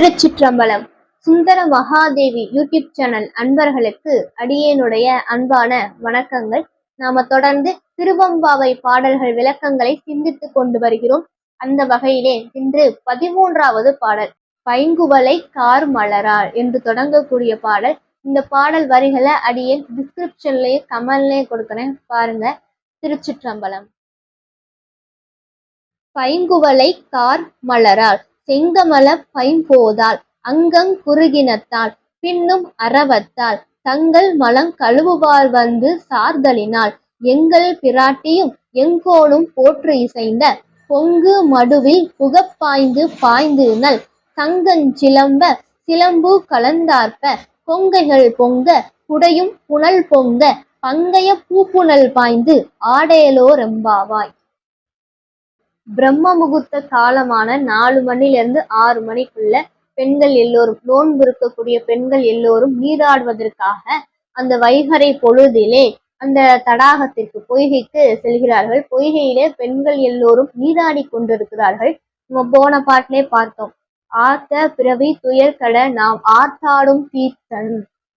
திருச்சிற்றம்பலம். Sundara Mahadevi YouTube channel அன்பர்களுக்கு அடியேனுடைய அன்பான வணக்கங்கள். நாம தொடர்ந்து திருவம்பாவை பாடல்கள் விளக்கங்களை சிந்தித்துக் கொண்டு வருகிறோம். அந்த வகையிலே இன்று பதிமூன்றாவது பாடல் பைங்குவலை கார் மலரால் என்று தொடங்கக்கூடிய பாடல். இந்த பாடல் வரிகளை அடியேன் டிஸ்கிரிப்ஷன்லயே கமெண்ட்லயே கொடுக்குறேன். பாருங்க திருச்சிற்றம்பலம். பைங்குவலை கார் மலரால். செங்கமல பைம்போதால் அங்கங் குறுகினத்தால் பின்னும் அரவத்தால் தங்கள் மலங் கழுவுவார் வந்து சார்தலினால் எங்கள் பிராட்டியும் எங்கோனும் போற்று இசைந்த பொங்கு மடுவில் புகப்பாய்ந்து பாய்ந்து நல் தங்கஞ் சிலம்ப சிலம்பு கலந்தார்ப்ப கொங்கைகள் பொங்க குடையும் புனல் பொங்க பங்கைய பூப்புனல் பாய்ந்து ஆடேலோ ரெம்பாவாய். பிரம்ம முகூர்த்த காலமான நாலு மணிலேருந்து ஆறு மணிக்குள்ள பெண்கள் எல்லோரும் நோன்பு இருக்கக்கூடிய பெண்கள் எல்லோரும் நீராடுவதற்காக அந்த வைகரை பொழுதிலே அந்த தடாகத்திற்கு பொய்கைக்கு செல்கிறார்கள். பொய்கையிலே பெண்கள் எல்லோரும் நீராடி கொண்டிருக்கிறார்கள். நம்ம போன பாட்டிலே பார்த்தோம். ஆத்த பிறவி துயர்கட நாம் ஆத்தாடும் தீர்த்தன்.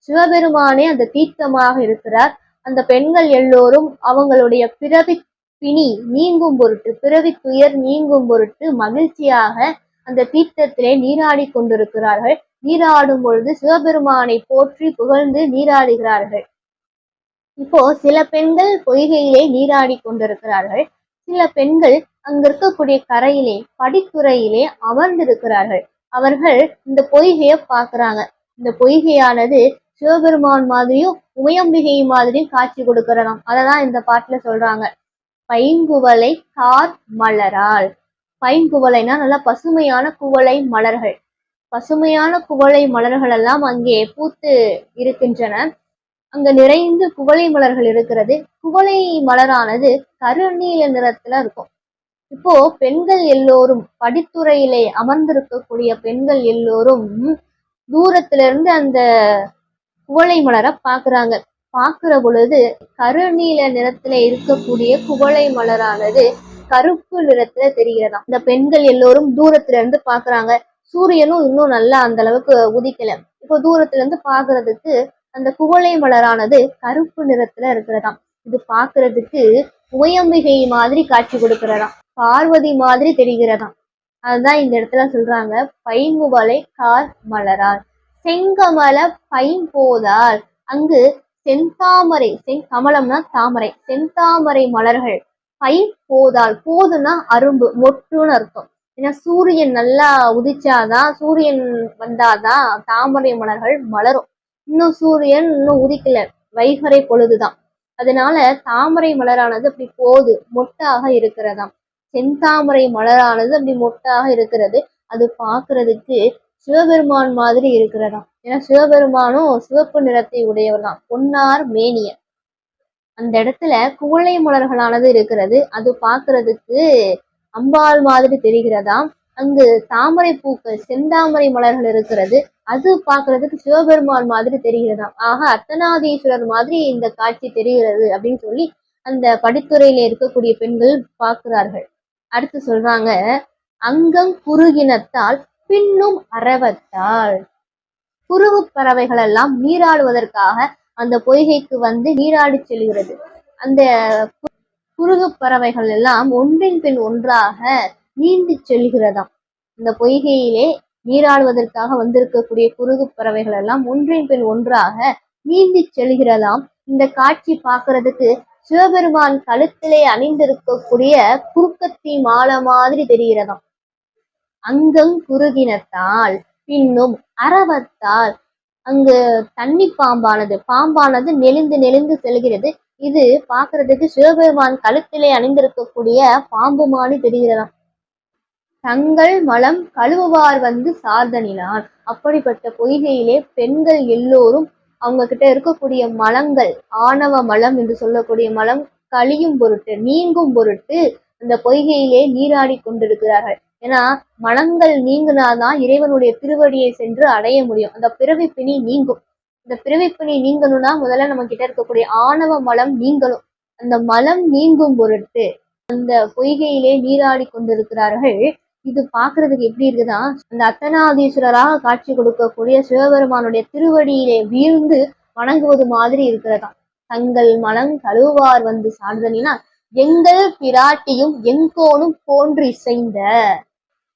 சிவபெருமானே அந்த தீர்த்தமாக இருக்கிறார். அந்த பெண்கள் எல்லோரும் அவங்களுடைய பிறவி பிணி நீங்கும் பொருட்டு பிறவி துயர் நீங்கும் பொருட்டு மகிழ்ச்சியாக அந்த தீர்த்தத்திலே நீராடி கொண்டிருக்கிறார்கள். நீராடும் பொழுது சிவபெருமானை போற்றி புகழ்ந்து நீராடுகிறார்கள். இப்போ சில பெண்கள் பொய்கையிலே நீராடி கொண்டிருக்கிறார்கள். சில பெண்கள் அங்க இருக்கக்கூடிய கரையிலே படித்துறையிலே அமர்ந்திருக்கிறார்கள். அவர்கள் இந்த பொய்கையை பார்க்கிறாங்க. இந்த பொய்கையானது சிவபெருமான் மாதிரியும் உமையம்பிகை மாதிரியும் காட்சி கொடுக்கிறதாம். அததான் இந்த பாட்டுல சொல்றாங்க. பைங்குவலை கார் மலரால். பைங்குவலைனா நல்லா பசுமையான குவளை மலர்கள். பசுமையான குவளை மலர்கள் எல்லாம் அங்கே பூத்து இருக்கின்றன. அங்க நிறைந்து குவளை மலர்கள் இருக்கிறது. குவளை மலரானது கருநீல நிறத்துல இருக்கும். இப்போ பெண்கள் எல்லோரும் படித்துறையிலே அமர்ந்திருக்கக்கூடிய பெண்கள் எல்லோரும் தூரத்துல இருந்து அந்த குவளை மலரை பாக்குறாங்க பார்க்கிற பொழுது கருநீல நிறத்துல இருக்கக்கூடிய குவளை மலரானது கருப்பு நிறத்துல தெரிகிறதாம். இந்த பெண்கள் எல்லோரும் தூரத்துல இருந்து பாக்குறாங்க சூரியனும் இன்னும் நல்லா அந்த அளவுக்கு உதிக்கல. இப்போ தூரத்துல இருந்து பாக்குறதுக்கு அந்த குவளை மலரானது கருப்பு நிறத்துல இருக்கிறதாம். இது பாக்குறதுக்கு உயம்பிகை மாதிரி காட்சி கொடுக்கிறதாம். பார்வதி மாதிரி தெரிகிறதாம். அதுதான் இந்த இடத்துல சொல்றாங்க பைங்குவலை கார் மலரால் செங்கமல பைம்போதால் அங்கு செந்தாமரை செங்கமலம்னா தாமரை செந்தாமரை மலர்கள். பை போதால் போதுன்னா அரும்பு மொட்டுன்னு அர்த்தம். ஏன்னா சூரியன் நல்லா உதிச்சாதான் சூரியன் வந்தாதான் தாமரை மலர்கள் மலரும். இன்னும் சூரியன் இன்னும் உதிக்கல வைகரை பொழுதுதான். அதனால தாமரை மலரானது அப்படி போது மொட்டாக இருக்கிறதாம். செந்தாமரை மலரானது அப்படி மொட்டாக இருக்கிறது. அது பார்க்கறதுக்கு சிவபெருமான் மாதிரி இருக்கிறதாம். ஏன்னா சிவபெருமானும் சிவப்பு நிறத்தை உடையவர் தான் பொன்னார் மேனியர். அந்த இடத்துல குவளை மலர்களானது இருக்கிறது. அது பார்க்கறதுக்கு அம்பாள் மாதிரி தெரிகிறதாம். அங்கு தாமரை பூக்கள் செந்தாமரை மலர்கள் இருக்கிறது. அது பார்க்கறதுக்கு சிவபெருமான் மாதிரி தெரிகிறதாம். ஆக அர்த்தநாதீஸ்வரர் மாதிரி இந்த காட்சி தெரிகிறது அப்படின்னு சொல்லி அந்த படித்துறையில இருக்கக்கூடிய பெண்கள் பார்க்கிறார்கள். அடுத்து சொல்றாங்க அங்கம் குறுகினத்தால் பின்னும் அறவத்தாள் குருவு பறவைகள் எல்லாம் நீராடுவதற்காக அந்த பொய்கைக்கு வந்து நீராடி செல்கிறது. அந்த குருகு பறவைகள் எல்லாம் ஒன்றின் பின் ஒன்றாக நீந்தி செல்கிறதாம். இந்த பொய்கையிலே நீராடுவதற்காக வந்திருக்கக்கூடிய குருகு பறவைகள் எல்லாம் ஒன்றின் பின் ஒன்றாக நீந்தி செல்கிறதாம். இந்த காட்சி பார்க்கறதுக்கு சிவபெருமான் கழுத்திலே அணிந்திருக்கக்கூடிய குறுக்கத்தி மாலை மாதிரி தெரிகிறதாம். அங்கம் குறுகினத்தால் பின்னும் அரவத்தால். அங்கு தண்ணி பாம்பானது பாம்பானது நெளிந்து நெளிந்து செல்கிறது. இது பாக்குறதுக்கு சிவபெருமான் கழுத்திலே அணிந்திருக்கக்கூடிய பாம்பு மாடி தெரிகிறதாம். தங்கள் மலம் கழுவுவார் வந்து சார்தனினார். அப்படிப்பட்ட பொய்கையிலே பெண்கள் எல்லோரும் அவங்க கிட்ட இருக்கக்கூடிய மலங்கள் ஆணவ மலம் என்று சொல்லக்கூடிய மலம் கழியும் பொருட்டு நீங்கும் பொருட்டு அந்த பொய்கையிலே நீராடி கொண்டிருக்கிறார்கள். ஏன்னா மனங்கள் நீங்கினாதான் இறைவனுடைய திருவடியை சென்று அடைய முடியும். அந்த பிறவி பிணி நீங்கும். இந்த பிறவி பிணி நீங்கணும்னா முதல்ல நம்ம கிட்ட இருக்கக்கூடிய ஆணவ மலம் நீங்கணும். அந்த மலம் நீங்கும் பொருட்டு அந்த பொய்கையிலே நீராடி கொண்டிருக்கிறார்கள். இது பாக்குறதுக்கு எப்படி இருக்குன்னா அந்த அத்தனாதீஸ்வரராக காட்சி கொடுக்கக்கூடிய சிவபெருமானுடைய திருவடியிலே வீழ்ந்து வணங்குவது மாதிரி இருக்கிறதா தங்கள் மனம் கழுவார் வந்து சார்தலினா எங்கள் பிராட்டியும் எங்கோனும் போன்று இசைந்த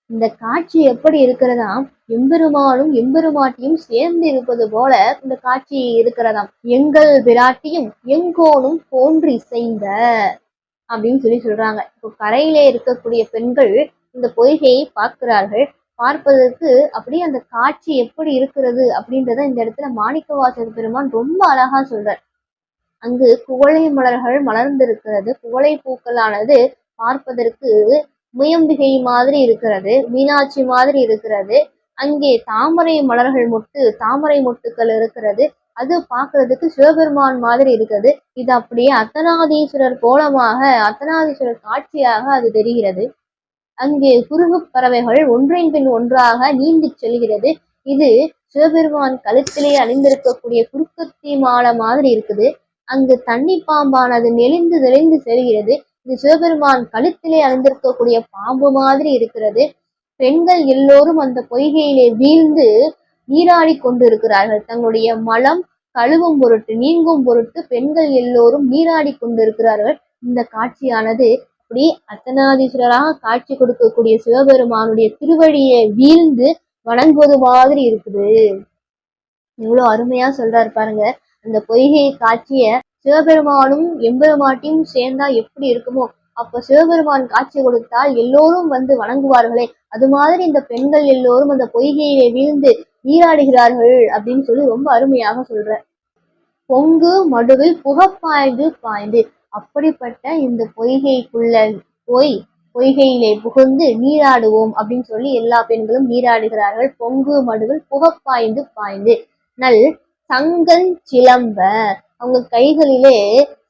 இந்த காட்சி எப்படி இருக்கிறதாம் எம்பெருமானும் எம்பெருமாட்டியும் சேர்ந்து இருப்பது போல இந்த காட்சி இருக்கிறதாம். எங்கள் பிராட்டியும் எங்கோனும் போன்று இசைந்த அப்படின்னு சொல்லி சொல்றாங்க. இப்போ கரையிலே இருக்கக்கூடிய பெண்கள் இந்த பொய்கையை பார்க்கிறார்கள். பார்ப்பதற்கு அப்படியே அந்த காட்சி எப்படி இருக்கிறது அப்படின்றத இந்த இடத்துல மாணிக்கவாசக பெருமான் ரொம்ப அழகா சொல்றார். அங்கு குவளை மலர்கள் மலர்ந்திருக்கிறது. குவளை பூக்களானது பார்ப்பதற்கு முயம்பிகை மாதிரி இருக்கிறது மீனாட்சி மாதிரி இருக்கிறது. அங்கே தாமரை மலர்கள் மொட்டு தாமரை மொட்டுக்கள் இருக்கிறது. அது பார்க்கறதுக்கு சிவபெருமான் மாதிரி இருக்குது இது அப்படியே அத்தனாதீஸ்வரர் கோலமாக அத்தனாதீஸ்வரர் காட்சியாக அது தெரிகிறது. அங்கே குருகு பறவைகள் ஒன்றின் பின் ஒன்றாக நீந்தி செல்கிறது. இது சிவபெருமான் கழுத்திலே அணிந்திருக்கக்கூடிய குறுக்கத்தி மாலை மாதிரி இருக்குது. அங்கு தண்ணி பாம்பானது நெளிந்து நெளிந்து செல்கிறது. இது சிவபெருமான் கழுத்திலே அணிந்திருக்கக்கூடிய பாம்பு மாதிரி இருக்கிறது. பெண்கள் எல்லோரும் அந்த பொய்கையிலே வீழ்ந்து நீராடி கொண்டிருக்கிறார்கள். தங்களுடைய மலம் கழுவும் பொருட்டு நீங்கும் பொருட்டு பெண்கள் எல்லோரும் நீராடி கொண்டிருக்கிறார்கள். இந்த காட்சியானது அப்படி அர்த்தநாதீஸ்வரராக காட்சி கொடுக்கக்கூடிய சிவபெருமானுடைய திருவடியை வீழ்ந்து வணங்குவது மாதிரி இருக்குது. இவ்வளவு அருமையா சொல்றாரு பாருங்க. அந்த பொய்கை காட்சிய சிவபெருமானும் எம்பெருமாட்டியும் சேர்ந்தா எப்படி இருக்குமோ? அப்ப சிவபெருமான் காட்சி கொடுத்தால் எல்லோரும் வந்து வணங்குவார்களே. அது மாதிரி இந்த பெண்கள் எல்லோரும் அந்த பொய்கையிலே வீழ்ந்து நீராடுகிறார்கள் அப்படின்னு சொல்லி ரொம்ப அருமையாக சொல்ற. பொங்கு மடுவில் புகப்பாய்ந்து பாய்ந்து. அப்படிப்பட்ட இந்த பொய்கைக்குள்ள போய் பொய்கையிலே புகுந்து நீராடுவோம் அப்படின்னு சொல்லி எல்லா பெண்களும் நீராடுகிறார்கள். பொங்கு மடுவில் புகப்பாய்ந்து பாய்ந்து. நல் சங்கன் சிலம்ப. அவங்க கைகளிலே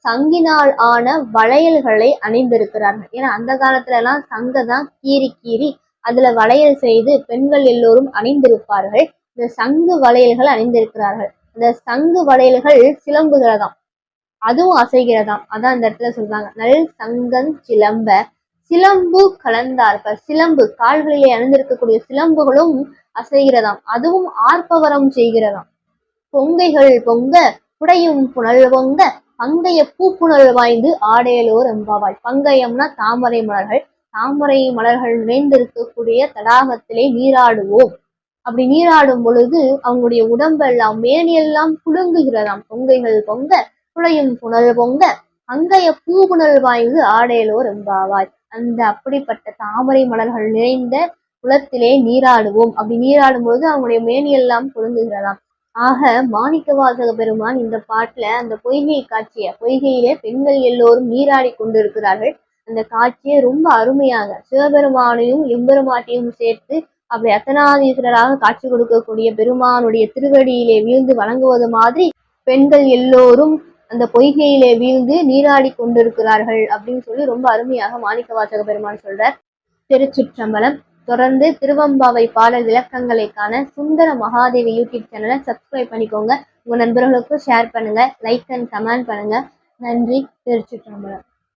சங்கினால் ஆன வளையல்களை அணிந்திருக்கிறார்கள். ஏன்னா அந்த காலத்துல எல்லாம் சங்க தான் கீறி கீறி அதுல வளையல் செய்து பெண்கள் எல்லோரும் அணிந்திருப்பார்கள். இந்த சங்கு வளையல்கள் அணிந்திருக்கிறார்கள். இந்த சங்கு வளையல்கள் சிலம்புகிறதாம் அதுவும் அசைகிறதாம். அதான் அந்த இடத்துல சொல்றாங்க. நல் சங்கன் சிலம்ப. சிலம்பு கலந்தார்ப்ப சிலம்பு கால்களிலே அணிந்திருக்கக்கூடிய சிலம்புகளும் அசைகிறதாம். அதுவும் ஆர்ப்பவரம் செய்கிறதாம். பொங்கைகள் பொங்க புடையும் புனல் பொங்க பங்கைய பூப்புணல் வாய்ந்து ஆடையலோர் எம்பாவாய் பங்கயம்னா தாமரை மலர்கள். தாமரை மலர்கள் நிறைந்திருக்கக்கூடிய தடாகத்திலே நீராடுவோம். அப்படி நீராடும் பொழுது அவங்களுடைய உடம்பெல்லாம் மேனியெல்லாம் குலுங்குகிறதாம். பொங்கைகள் பொங்க புழையும் புனல் பொங்க அங்கைய பூபுணல் வாய்ந்து ஆடையலோர் எம்பாவாய் அந்த அப்படிப்பட்ட தாமரை மலர்கள் நிறைந்த குளத்திலே நீராடுவோம். அப்படி நீராடும் பொழுது அவங்களுடைய மேனியெல்லாம் குலுங்குகிறதாம். ஆக மாணிக்கவாசக பெருமான் இந்த பாட்டுல அந்த பொய்கை காட்சிய பொய்கையிலே பெண்கள் எல்லோரும் நீராடி கொண்டிருக்கிறார்கள். அந்த காட்சியை ரொம்ப அருமையாக சிவபெருமானையும் எம்பெருமாட்டையும் சேர்த்து அப்படி அத்தனாதீஸ்வரராக காட்சி கொடுக்கக்கூடிய பெருமானுடைய திருவடியிலே வீழ்ந்து வணங்குவது மாதிரி பெண்கள் எல்லோரும் அந்த பொய்கையிலே வீழ்ந்து நீராடி கொண்டிருக்கிறார்கள் அப்படின்னு சொல்லி ரொம்ப அருமையாக மாணிக்கவாசக பெருமான் சொல்றார். திருச்சிற்றம்பலம். தொடர்ந்து திருவம்பாவை பாடல் விளக்கங்களை காண சுந்தர மகாதேவி யூடியூப் சேனலை சப்ஸ்கிரைப் பண்ணிக்கோங்க. உங்க நண்பர்களுக்கும் ஷேர் பண்ணுங்க. லைக் அண்ட் கமெண்ட் பண்ணுங்க. நன்றி. திருச்சிற்றம்பலம்.